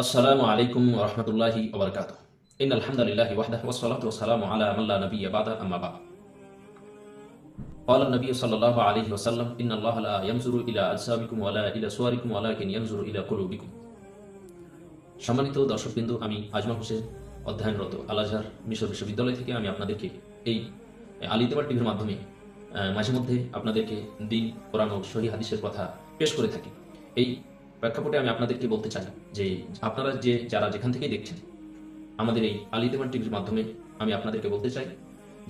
السلام عليكم ورحمة الله وبركاته إن الحمد لله وحده والصلاة والسلام على من لا نبي بعد أما بعد قال النبي صلى الله عليه وسلم إن الله لا ينظر إلى أجسامكم ولا إلى صوركم ولكن ينظر إلى قلوبكم সম্মানিত দর্শকবৃন্দু আমি আজমল হোসেন অধ্যয়নরত আল আজহার মিশর বিশ্ববিদ্যালয় থেকে আমি আপনাদেরকে এই আলিতেবার টিভির মাধ্যমে আহ, মাঝে মধ্যে আপনাদেরকে দিন কোরআন ও সহি হাদিসের কথা পেশ করে থাকি এই প্রেক্ষাপটে আমি আপনাদেরকে বলতে চাই যে আপনারা যে, যারা যেখান থেকেই দেখছেন, আমাদের এই আলিতেমান টিভির মাধ্যমে আমি আপনাদেরকে বলতে চাই,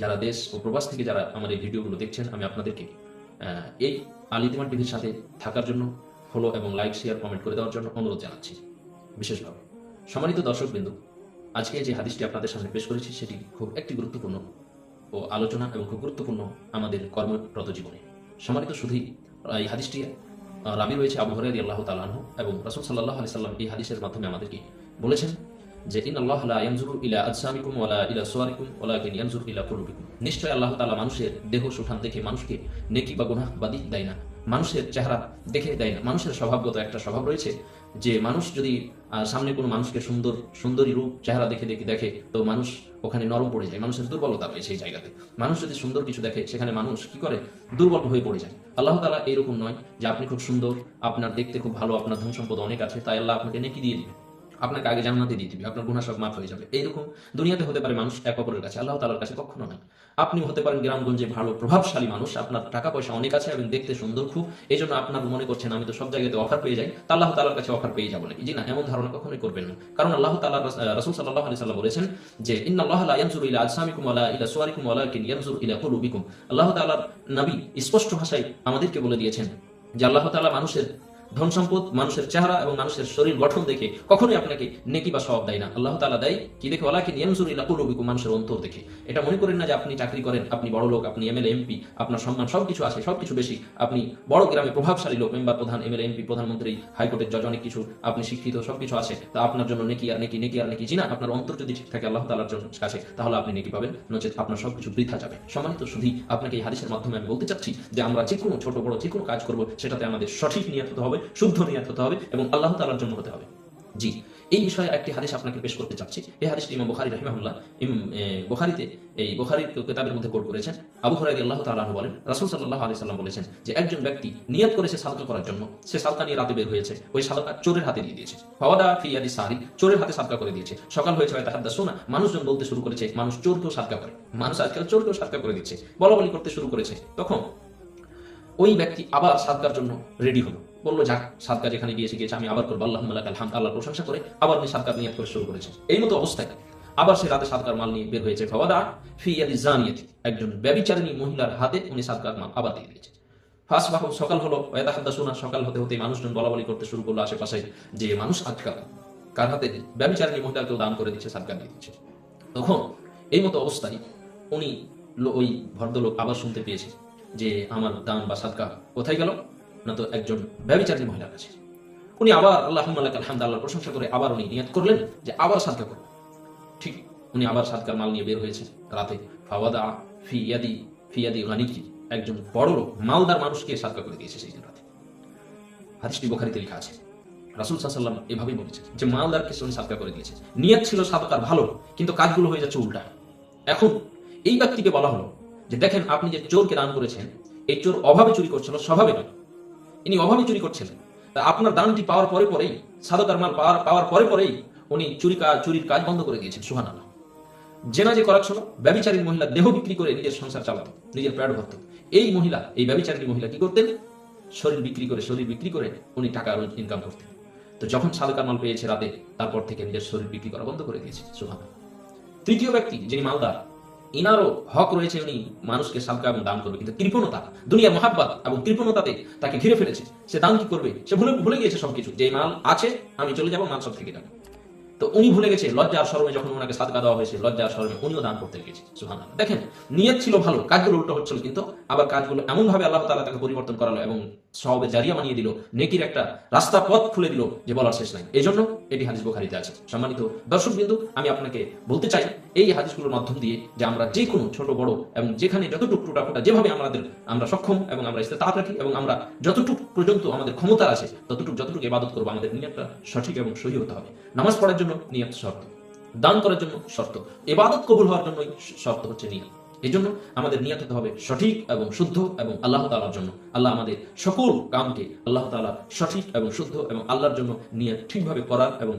যারা দেশ ও প্রবাস থেকে যারা আমার এই ভিডিওগুলো দেখছেন, আমি আপনাদেরকে এই আলিতেমান টিভির সাথে থাকার জন্য ফলো এবং লাইক শেয়ার কমেন্ট করে দেওয়ার জন্য অনুরোধ জানাচ্ছি। বিশেষভাবে, সম্মানিত দর্শকবৃন্দু, আজকে যে হাদিসটি আপনাদের সামনে পেশ করেছি, সেটি খুব একটি গুরুত্বপূর্ণ ও আলোচনা এবং খুব গুরুত্বপূর্ণ আমাদের কর্মরত জীবনে। সম্মানিত শুধুই, এই হাদিসটি রাবি রয়েছে আবু হরে আল্লাহ তালাহ এবং রাসুল সাল্লাহ আলি সাল্লাম এই হাদিসের মাধ্যমে আমাদেরকে বলেছেন যে ইন আল্লাহ ইয়ানজুরু ইলা আজসামিকুম ওয়ালা ইলা সোয়ারিকুম ওয়ালা কিন ইয়ানজুরু ইলা কুলুবিকুম। নিশ্চয় আল্লাহ তালা মানুষের দেহ সুঠান দেখে মানুষকে নেকি বা গুনাহ বা দিক দেয় না। মানুষের চেহারা দেখে দেয় না। মানুষের স্বভাবগত একটা স্বভাব রয়েছে যে মানুষ যদি সামনে কোনো মানুষকে সুন্দর, সুন্দরী রূপ, চেহারা দেখে দেখে দেখে, তো মানুষ ওখানে নরম পড়ে যায়। মানুষের দুর্বলতা রয়েছে সেই জায়গাতে। মানুষ যদি সুন্দর কিছু দেখে, সেখানে মানুষ কি করে? দুর্বল হয়ে পড়ে যায়। আল্লাহ তালা এরকম নয় যে আপনি খুব সুন্দর, আপনার দেখতে খুব ভালো, আপনার ধন সম্পদ অনেক আছে, তাই আল্লাহ আপনাকে নেকি দিয়ে দিবে আপনাকে আগে জান্নাতে দিয়ে দিবে, আপনার গুণা সব মাফ হয়ে যাবে। এইরকম দুনিয়াতে হতে পারে মানুষ এক অপরের কাছে, আল্লাহ তালার কাছে কখনো নয় আপনি হতে পারেন গ্রামগঞ্জে ভালো, প্রভাবশালী মানুষ, আপনার টাকা পয়সা অনেক আছে এবং দেখতে সুন্দর খুব এই জন্য আপনার মনে করছেন, আমি তো সব জায়গাতে অফার পেয়ে যাই। তা আল্লাহ তালার কাছে অফার পেয়ে যাব নাকি? জি না, এমন ধারণা কখনোই করবেন না। কারণ আল্লাহ তালা রসুল সাল্লাহ আলি সাল্লাম বলেছেন যে ইন আল্লাহ ইয়ানজুর ইলা আজসামিকুম ওয়ালা ইলা সুয়ারিকুম ওয়ালা কিন ইয়ানজুর ইলা কুলুবিকুম আল্লাহ তাআলার নবী স্পষ্ট ভাষায় আমাদেরকে বলে দিয়েছেন যে, আল্লাহ তাআলা মানুষের ধন সম্পদ মানুষের চেহারা এবং মানুষের শরীর গঠন দেখে কখনোই আপনাকে নেকি বা সওয়াব দেয় না। আল্লাহ তাআলা দেয়, কি দেখে? ওয়ালাকিন ইয়ানজুর ইলা কুলুবিকুম মানুষের অন্তর দেখে। এটা মনে করেন না যে আপনি চাকরি করেন, আপনি বড় লোক, আপনি এমএলএ এমপি আপনার সম্মান সবকিছু আছে, সবকিছু বেশি। আপনি বড় গ্রামে প্রভাবশালী লোক, মেম্বার প্রধান এমএলএ এমপি প্রধানমন্ত্রী, হাইকোর্টের জজ, অনেক কিছু আপনি শিক্ষিত, সবকিছু আছে। তা আপনার জন্য নেকি আর নেকি নেকি আর নেকি জিনা? আপনার অন্তর যদি ঠিক থাকে আল্লাহ তাআলার জন্য কাছে, তাহলে আপনি নেকি পাবেন, নচেত আপনার সবকিছু বৃথা যাবে। সম্মানিত শুধু আপনাকে এই হাদিসের মাধ্যমে আমি বলতে চাচ্ছি যে আমরা যে কোনো ছোট বড় যে কোনো কাজ করব, সেটাতে আমাদের সঠিক নিয়ত হবে শুদ্ধ নিয়ত হতে হবে এবং আল্লাহ তাআলার জন্য হতে হবে। জি, এই বিষয়ে একটি হাদিস আপনাকে পেশ করতে চাচ্ছি। এই হাদিসটি ইমাম বুখারী রাহিমাহুল্লাহ, ইম বুখারীতে, এই বুখারীর কিতাবের মধ্যে কোট করেছেন। আবু হুরায়রা আল্লাহ তাআলা বলেন, রাসূল সাল্লাল্লাহু আলাইহি সাল্লাম বলেছেন যে একজন ব্যক্তি নিয়ত করেছে সাদকা করার জন্য, সে সাদকা নিয়ে রাতে বের হয়েছে, ওই সাদকা চোরের হাতে দিয়ে দিয়েছে। ফাওয়াদা ফি ইয়াদি সারি চোরের হাতে সাদকা করে দিয়েছে। সকাল হয়েছে হয় তাহাদ্দা শোনা মানুষজন বলতে শুরু করেছে, মানুষ চোরকেও সাদকা করে। মানুষ আজকাল চোরকেও সাদকা করে দিচ্ছে। বলা বলি করতে শুরু করেছে। তখন ওই ব্যক্তি আবার সাদকার জন্য রেডি হলো। বলল, যাক সাদকা যেখানে গিয়েছে গিয়েছে, আমি আবার করব। আল্লাহ মালাক আলহাম আল্লাহর প্রশংসা করে আবার উনি সাদকার নিয়ত করে শুরু করেছে। এই মতো অবস্থায় আবার সে রাতে সাদকার মাল নিয়ে বের হয়েছে। ফাওয়াদা ফি ইয়াদি একজন ব্যবিচারিণী মহিলার হাতে উনি সাদকার মাল আবার দিয়ে দিয়েছে। সকাল হলো হাদ্দা শোনা সকাল হতে হতে মানুষজন বলা বলি করতে শুরু করল আশেপাশে যে মানুষ আজকাল কার হাতে? ব্যবিচারিণী মহিলাকেও দান করে দিচ্ছে সাদকার দিয়ে দিচ্ছে। তখন এই মতো অবস্থায় উনি ওই ভদ্রলোক আবার শুনতে পেয়েছে। যে আমার দান বা সাদকা কোথায় গেল? না তো একজন ব্যবিচারী মহিলার কাছে। উনি আবার আল্লাহ আলহামদ আল্লাহ প্রশংসা করে আবার উনি নিয়ত করলেন যে আবার সাদকা করব ঠিক, উনি আবার সাদকার মাল নিয়ে বের হয়েছে। রাতে ফাওয়াদা ফি ইয়াদি ফি ইয়াদি গানিকি, একজন বড় লোক, মালদার মানুষকে সাদকা করে দিয়েছে সেই দিন রাতে। হাদিসটি বোখারিতে লেখা আছে। রাসুল সাল্লাম এভাবেই বলেছে যে মালদারকে উনি সাদকা করে দিয়েছে নিয়ত ছিল সাদকার ভালো, কিন্তু কাজগুলো হয়ে যাচ্ছে উল্টা। এখন এই ব্যক্তিকে বলা হলো যে দেখেন আপনি যে চোরকে দান করেছেন, এই চোর অভাবে চুরি করছিল, স্বভাবে নয়। ইনি অভাবে চুরি করছিলেন। তা আপনার দানটি পাওয়ার পরে পরেই, সাদকার মাল পাওয়ার পাওয়ার পরে পরেই উনি চুরি চুরির কাজ বন্ধ করে দিয়েছেন সুহান আল্লাহ জেনা যে করাচ্ছিল ব্যবিচারী মহিলা দেহ বিক্রি করে নিজের সংসার চালাতো, নিজের পেট ভরত। এই মহিলা, এই ব্যবিচারী মহিলা কি করতেন? শরীর বিক্রি করে, শরীর বিক্রি করে উনি টাকা ইনকাম করতেন। তো যখন সাদকার মাল পেয়েছে রাতে, তারপর থেকে নিজের শরীর বিক্রি করা বন্ধ করে দিয়েছে সুহান তৃতীয় ব্যক্তি, যিনি মালদার ইনারও হক রয়েছে উনি মানুষকে সাদকা এবং দান করবে। কিন্তু কৃপণতা দুনিয়া মহাব্বাত এবং কৃপণতাতে তাকে ঘিরে ফেলেছে। সে দান কি করবে? সে ভুলে ভুলে গিয়েছে সবকিছু। যে মাল আছে, আমি চলে যাব, মাল সব থেকে যাবে তো উনি ভুলে গেছে, লজ্জা আর শরমে যখন ওনাকে সাদকা দেওয়া হয়েছে, লজ্জা আর শরমে উনিও দান করতে গেছে সুহান দেখেন, নিয়ত ছিল ভালো, কাজগুলো উল্টো হচ্ছিল কিন্তু, আবার কাজগুলো এমন ভাবে আল্লাহ তাআলা তাকে পরিবর্তন করালো এবং সবের জারিয়া বানিয়ে দিল, নেকির একটা রাস্তা পথ খুলে দিল যে বলার শেষ নাই। এই জন্য এটি হাদিস বোখারিতে আছে। সম্মানিত দর্শক বিন্দু, আমি আপনাকে বলতে চাই, এই হাদিসগুলোর মাধ্যম দিয়ে যে আমরা যে কোনো ছোট, বড় এবং যেখানে যতটুকু টুটা ফোটা যেভাবে আমাদের, আমরা সক্ষম এবং আমরা ইস্তেতাপ রাখি এবং আমরা যতটুকু পর্যন্ত আমাদের ক্ষমতা আছে, ততটুকু, যতটুকু ইবাদত করব, আমাদের নিয়তটা সঠিক এবং সহি হতে হবে। নামাজ পড়ার জন্য নিয়ত শর্ত। দান করার জন্য শর্ত। ইবাদত কবুল হওয়ার জন্যই শর্ত হচ্ছে নিয়ত। এই জন্য আমাদের নিয়ত হতে হবে সঠিক এবং শুদ্ধ এবং আল্লাহ তালার জন্য। আল্লাহ আমাদের সকল কামকে আল্লাহ তালা সঠিক এবং শুদ্ধ এবং আল্লাহর জন্য নিয়ত ঠিকভাবে করার এবং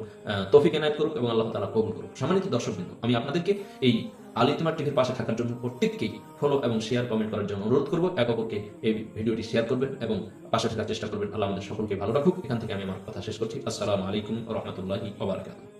তৌফিক এনায়ত করুক এবং আল্লাহ তালা কবুল করুক। সম্মানিত দর্শক বিন্দু আমি আপনাদেরকে এই আলিতিমার টিভির পাশে থাকার জন্য প্রত্যেককেই ফলো এবং শেয়ার কমেন্ট করার জন্য অনুরোধ করব। এক অপরকে এই ভিডিওটি শেয়ার করবেন এবং পাশে থাকার চেষ্টা করবেন। আল্লাহ আমাদের সকলকে ভালো রাখুক। এখান থেকে আমি আমার কথা শেষ করছি। আসসালামু আলাইকুম রহমতুল্লাহি ওবরাকাতুহ